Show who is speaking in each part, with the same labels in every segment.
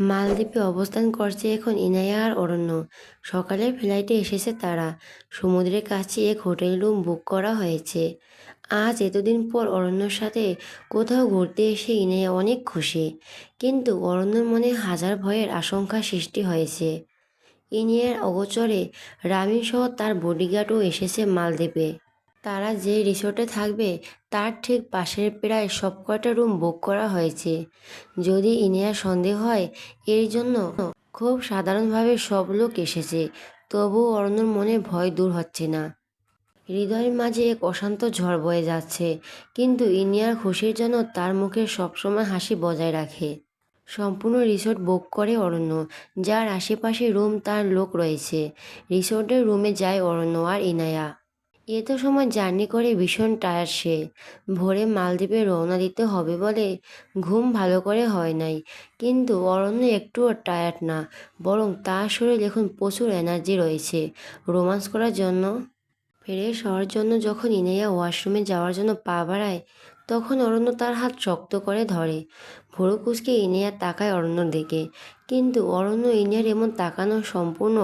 Speaker 1: মালদ্বীপে অবস্থান করছে এখন ইনায়া আর অরণ্য। সকালের ফ্লাইটে এসেছে তারা। সমুদ্রের কাছে এক হোটেল রুম বুক করা হয়েছে। আজ এতদিন পর অরণ্যর সাথে কোথাও ঘুরতে এসে ইনায়া অনেক খুশি। কিন্তু অরণ্যর মনে হাজার ভয়ের আশঙ্কা সৃষ্টি হয়েছে। ইনিয়ার অগোচরে রামিন সহ তার বডিগার্ডও এসেছে মালদ্বীপে। তারা যে রিসোর্টে থাকবে, তার ঠিক পাশের প্রায় সবকটা রুম বুক করা হয়েছে। যদি ইনিয়ার সন্দেহ হয়, এর জন্য খুব সাধারণভাবে সব লোক এসেছে তবুও অরণ্যর মনে ভয় দূর হচ্ছে না। হৃদয়ের মাঝে এক অশান্ত ঝড় বয়ে যাচ্ছে, কিন্তু ইনিয়ার খুশির জন্য তার মুখে সবসময় হাসি বজায় রাখে। সম্পূর্ণ রিসোর্ট বুক করে অরণ্য যার আশেপাশে রুম তার লোক রয়েছে। রিসোর্টের রুমে যায় অরণ্য আর ইনায়া। এত সময় জার্নি করে ভীষণ টায়ার সে। ভোরে মালদ্বীপে রওনা দিতে হবে বলে ঘুম ভালো করে হয় নাই। কিন্তু অরণ্য একটুও টায়ার্ড না, বরং তার শরীরে এখন প্রচুর এনার্জি রয়েছে। রোমান্স করার জন্য ফেরে হওয়ার জন্য যখন ইনাইয়া ওয়াশরুমে যাওয়ার জন্য পা বাড়ায় তখন অরণ্য তার হাত শক্ত করে ধরে। ভোরু কুচকে ইনিয়ার তাকায় অরণ্যর দিকে। কিন্তু অরণ্য ইনিয়ার এমন তাকানো সম্পূর্ণ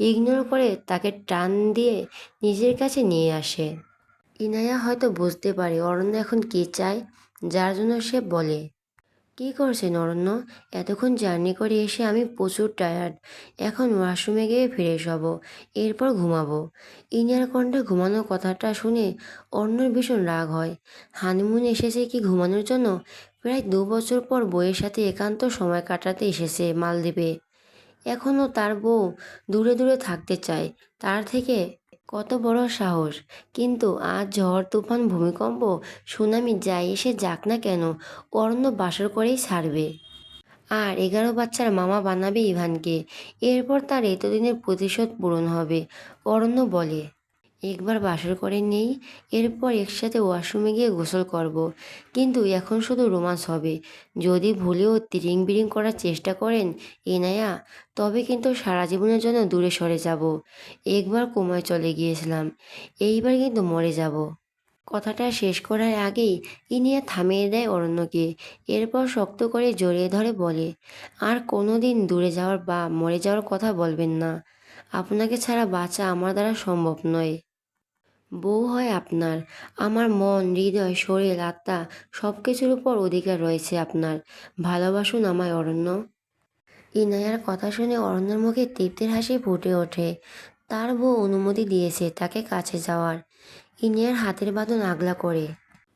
Speaker 1: ইগনোর করে তাকে টান দিয়ে নিজের কাছে নিয়ে আসে। ইনায়া হয়তো বুঝতে পারে অরণ্য এখন কী চায়, যার জন্য সে বলে কি করছেন অরণ্য এতক্ষণ জার্নি করে এসে আমি প্রচুর টায়ার্ড এখন ওয়াশরুমে গিয়ে ফ্রেশ হব, এরপর ঘুমাবো। ইনিয়ার কণ্ঠে ঘুমানোর কথাটা শুনে অর্ণর ভীষণ রাগ হয়। হানিমুন এসেছে কি ঘুমানোর জন্য? প্রায় দু বছর পর বইয়ের সাথে একান্ত সময় কাটাতে এসেছে মালদ্বীপে। এখনও তার বউ দূরে দূরে থাকতে চায়, তার থেকে কত বড় সাহস। কিন্তু আজ ঝড়, তুফান, ভূমিকম্প, সুনামি যাই এসে যাক না কেন, অরণ্য বাসর করেই ছাড়বে। আর এগারো বাচ্চার মামা বানাবে ইভানকে। এরপর তার এতদিনের প্রতিশোধ পূরণ হবে, অরণ্য বলে। একবার বাসর করে নেই, এরপর একসাথে ওয়াশরুমে গিয়ে গোসল করব। কিন্তু এখন শুধু রোমান্স হবে। যদি ভুলেও তিরিং বিরিং করার চেষ্টা করেন এনায়া তবে কিন্তু সারা জীবনের জন্য দূরে সরে যাব। একবার কোমায় চলে গিয়েছিলাম, এইবার কিন্তু মরে যাব। কথাটা শেষ করার আগেই ইনিয়া থামিয়ে দেয় অরণ্যকে, এরপর শক্ত করে জড়িয়ে ধরে বলে, আর কোনো দিন দূরে যাওয়ার বা মরে যাওয়ার কথা বলবেন না। আপনাকে ছাড়া বাঁচা আমার দ্বারা সম্ভব নয়। বউ হয় আপনার। আমার মন, হৃদয়, শরীর, আত্মা সব কিছুর উপর অধিকার রয়েছে আপনার। ভালোবাসুন আমায়, অরণ্য। ইনায়ার কথা শুনে অরণ্যের মুখে তৃপ্তির হাসি ফুটে ওঠে। তার বউ অনুমতি দিয়েছে তাকে কাছে যাওয়ার। ইনিয়ার হাতের বাঁধন আগলা করে।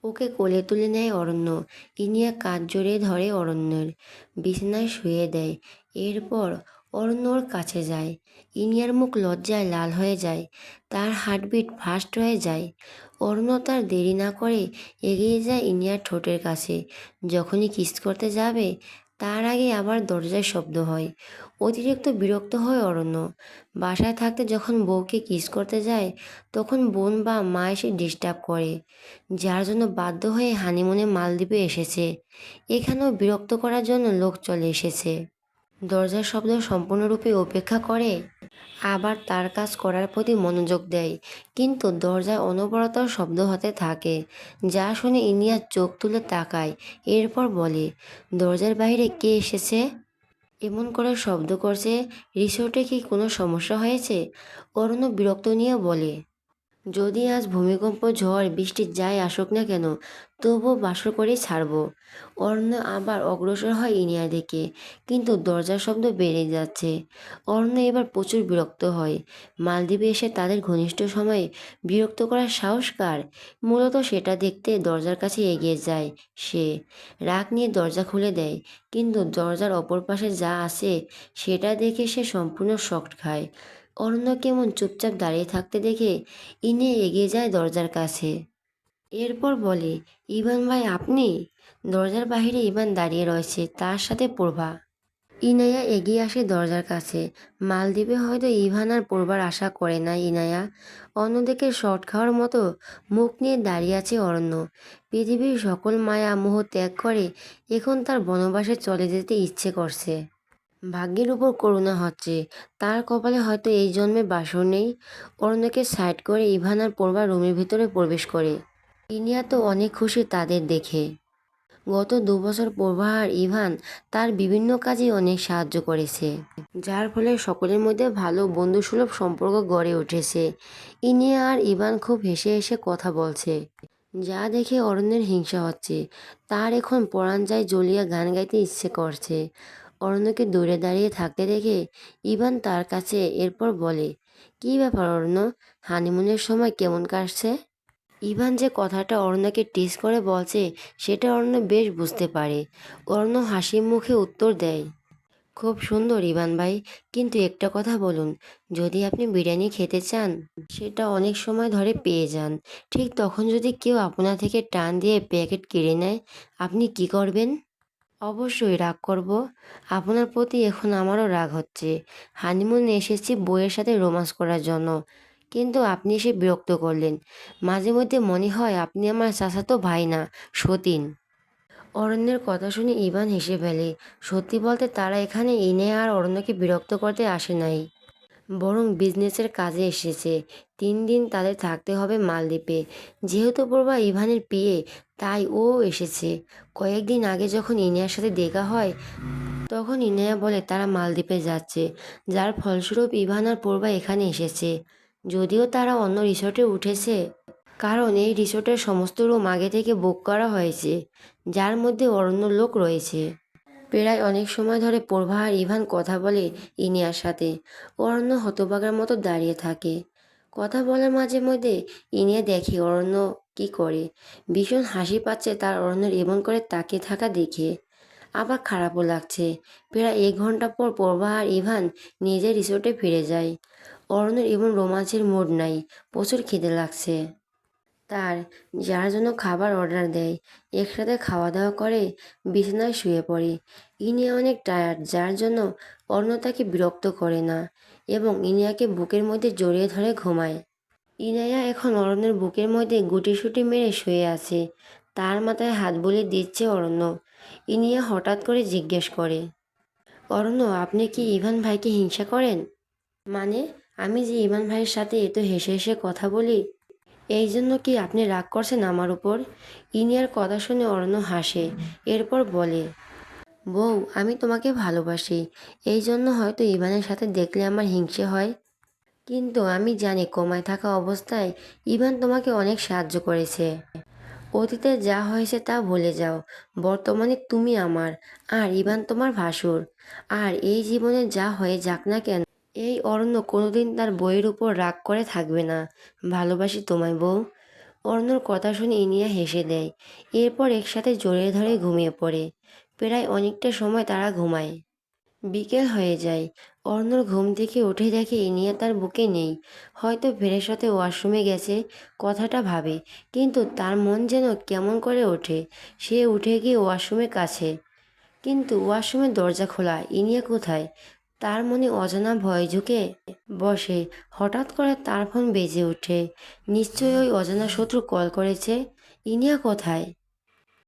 Speaker 1: ওকে কোলে তুলে নেয় অরণ্য। ইনিয়া কাজ জড়িয়ে ধরে অরণ্যের। বিছানায় শুয়ে দেয়। এরপর অরণ্য ওর কাছে যায়। ইনিয়ার মুখ লজ্জায় লাল হয়ে যায়, তার হার্টবিট ফাস্ট হয়ে যায়। অরণ্য তার দেরি না করে এগিয়ে যায় ইনিয়ার ঠোঁটের কাছে। যখনই কিস করতে যাবে, তার আগে আবার দরজায় শব্দ হয়। অতিরিক্ত বিরক্ত হয় অরণ্য বাসায় থাকতে যখন বউকে কিস করতে যায়, তখন বোন বা মা এসে ডিস্টার্ব করে, যার জন্য বাধ্য হয়ে হানিমুনে মালদ্বীপে এসেছে। এখানেও বিরক্ত করার জন্য লোক চলে এসেছে। দরজার শব্দ সম্পূর্ণরূপে উপেক্ষা করে, আবার তার কাজ করার প্রতি মনোযোগ দেয়। কিন্তু দরজায় অনবরত শব্দ হতে থাকে, যা শুনে ইনিয়া চোখ তুলে তাকায়। এরপর বলে, দরজার বাইরে কে এসেছে? এমন করে শব্দ করছে, রিসোর্টে কি কোনো সমস্যা হয়েছে? অরণ্য বিরক্ত নিয়ে বলে যদি আজ ভূমিকম্প, ঝড়, বৃষ্টি যাই আসুক না কেন, তবুও বাসর করেই ছাড়ব। অর্ণ আবার অগ্রসর হয় ইনিয়া দিকে, কিন্তু দরজার শব্দ বেড়ে যাচ্ছে। অর্ণ এবার প্রচুর বিরক্ত হয়। মালদ্বীপে এসে তাদের ঘনিষ্ঠ সময়ে বিরক্ত করার সাহস কার? মূলত সেটা দেখতে দরজার কাছে এগিয়ে যায় সে। রাগ নিয়ে দরজা খুলে দেয়, কিন্তু দরজার অপর পাশে যা আছে, সেটা দেখে সে সম্পূর্ণ শক খায়। অরণ্য কেমন চুপচাপ দাঁড়িয়ে থাকতে দেখে ইনে এগিয়ে যায় দরজার কাছে। এরপর বলে, ইভান ভাই, আপনি? দরজার বাহিরে ইভান দাঁড়িয়ে রয়েছে, তার সাথে প্রভা ইনায়া এগিয়ে আসে দরজার কাছে। মালদ্বীপে হয়তো ইভান আর পড়বার আশা করে না ইনায়া। অন্যদিকে শর্ট খাওয়ার মতো মুখ নিয়ে দাঁড়িয়ে আছে অরণ্য। পৃথিবীর সকল মায়া মোহ ত্যাগ করে এখন তার বনবাসে চলে যেতে ইচ্ছে করছে। ভাগ্যের উপর করুণা হচ্ছে। তার কপালে হয়তো এই জন্মে বাসর নেই। অরণ্যকে সাইড করে ইভান আর পড়বার রুমের ভিতরে প্রবেশ করে। ইনিয়া তো অনেক খুশি তাদের দেখে। গত দুবছর প্রভা আর ইভান তার বিভিন্ন কাজে অনেক সাহায্য করেছে, যার ফলে সকলের মধ্যে ভালো বন্ধুসুলভ সম্পর্ক গড়ে উঠেছে। ইনিয়া আর ইভান খুব হেসে হেসে কথা বলছে। যা দেখে অরণ্যের হিংসা হচ্ছে। তার এখন পরাণ যায় জ্বলিয়া গান গাইতে ইচ্ছে করছে। অরণ্যকে দূরে দাঁড়িয়ে থাকতে দেখে ইভান তার কাছে এরপর বলে, কী ব্যাপার অরণ্য? হানিমুনের সময় কেমন কাটছে? ইভান যে কথাটা অরণ্যকে টিস করে বলছে, সেটা অরণ্য বেশ বুঝতে পারে। অরণ্য হাসি মুখে উত্তর দেয়, খুব সুন্দর ইভান ভাই, কিন্তু একটা কথা বলুন, যদি আপনি বিরিয়ানি খেতে চান, সেটা অনেক সময় ধরে পেয়ে যান। ঠিক তখন যদি কেউ আপনার থেকে টান দিয়ে প্যাকেট কেড়ে নেয়, আপনি কি করবেন? অবশ্যই রাগ করব। আপনার প্রতি এখন আমারও রাগ হচ্ছে। হানিমুনে এসেছি বইয়ের সাথে রোমান্স করার জন্য। কিন্তু আপনি এসে বিরক্ত করলেন। মাঝে মধ্যে মনে হয় আপনি আমার চাচাতো ভাই না, সতীন। অরণ্যের কথা শুনে ইভান হেসে ফেলে। সত্যি বলতে তারা এখানে এনে আর অরণ্যকে বিরক্ত করতে আসে নাই। বরং বিজনেসের কাজে এসেছে। তিন দিন তাদের থাকতে হবে মালদ্বীপে। যেহেতু প্রভা ইভানের বিয়ে তাই ও এসেছে। কয়েকদিন আগে যখন ইনিয়ার সাথে দেখা হয়, তখন ইনায়া বলে তারা মালদ্বীপে যাচ্ছে। যার ফলস্বরূপ ইভান আর পূর্বা এখানে এসেছে। যদিও তারা অন্য রিসোর্টে উঠেছে, কারণ এই রিসোর্টের সমস্ত রুম আগে থেকে বুক করা হয়েছে, যার মধ্যে অরণ্য লোক রয়েছে। প্রায় অনেক সময় ধরে প্রভা আর ইভান কথা বলে ইনিয়ার সাথে। অরণ্য হতবাগার মতো দাঁড়িয়ে থাকে। কথা বলার মাঝে মধ্যে ইনিয়া দেখে অরণ্য কি করে। ভীষণ হাসি পাচ্ছে তার অরণ্যের এমন করে তাকিয়ে থাকা দেখে। আবার খারাপও লাগছে। প্রায় এক ঘণ্টা পর প্রভা আর ইভান নিজের রিসোর্টে ফিরে যায়। অরণ্যের এমন রোমাঞ্চের মুড নাই। প্রচুর খিদে লাগছে। তার যার জন্য খাবার অর্ডার দেয়। একসাথে খাওয়া দাওয়া করে, বিছানায় শুয়ে পড়ে। ইনিয়া অনেক টায়ার্ড যার জন্য অর্ণ তাকে বিরক্ত করে না এবং ইনিয়াকে বুকের মধ্যে জড়িয়ে ধরে ঘুমায়। ইনায়া এখন অরণ্যের বুকের মধ্যে গুটিসুটি মেরে শুয়ে আছে। তার মাথায় হাত বুলিয়ে দিচ্ছে অরণ্য ইনিয়া হঠাৎ করে জিজ্ঞেস করে অরণ্য আপনি কি ইভান ভাইকে হিংসা করেন? মানে? আমি যে ইভান ভাইয়ের সাথে এত হেসে হেসে কথা বলি এই জন্য কি আপনি রাগ করছেন আমার উপর? ইনিয়ার কথা শুনে অরণ্য হাসে, এরপর বলে, বউ, আমি তোমাকে ভালোবাসি। এই জন্য হয়তো ইভানের সাথে দেখলে আমার হিংসে হয়। কিন্তু আমি জানি কমায় থাকা অবস্থায় ইভান তোমাকে অনেক সাহায্য করেছে। অতীতে যা হয়েছে তা ভুলে যাও। বর্তমানে তুমি আমার, আর ইভান তোমার ভাসুর। আর এই জীবনে যা হয়ে যাক না কেন এই অরণ্য কোনোদিন তার বইয়ের উপর রাগ করে থাকবে না। ভালোবাসি তোমায় বউ। অরণ্যর কথা শুনে ইনিয়া হেসে দেয়। এরপর একসাথে জড়িয়ে ধরে ঘুমিয়ে পড়ে। প্রায় অনেকটা সময় তারা ঘুমায়। বিকেল হয়ে যায়। অর্ণর ঘুম থেকে উঠে দেখে ইনিয়া তার বুকে নেই। হয়তো ফেরের সাথে ওয়াশরুমে গেছে, কথাটা ভাবে। কিন্তু তার মন যেন কেমন করে ওঠে, সে উঠে গিয়ে ওয়াশরুমের কাছে। কিন্তু ওয়াশরুমের দরজা খোলা। ইনিয়া কোথায়? তার মনে অজানা ভয় ঝুঁকে বসে। হঠাৎ করে তার ফোন বেজে ওঠে। নিশ্চয়ই ওই অজানা শত্রু কল করেছে। ইনিয়া কোথায়?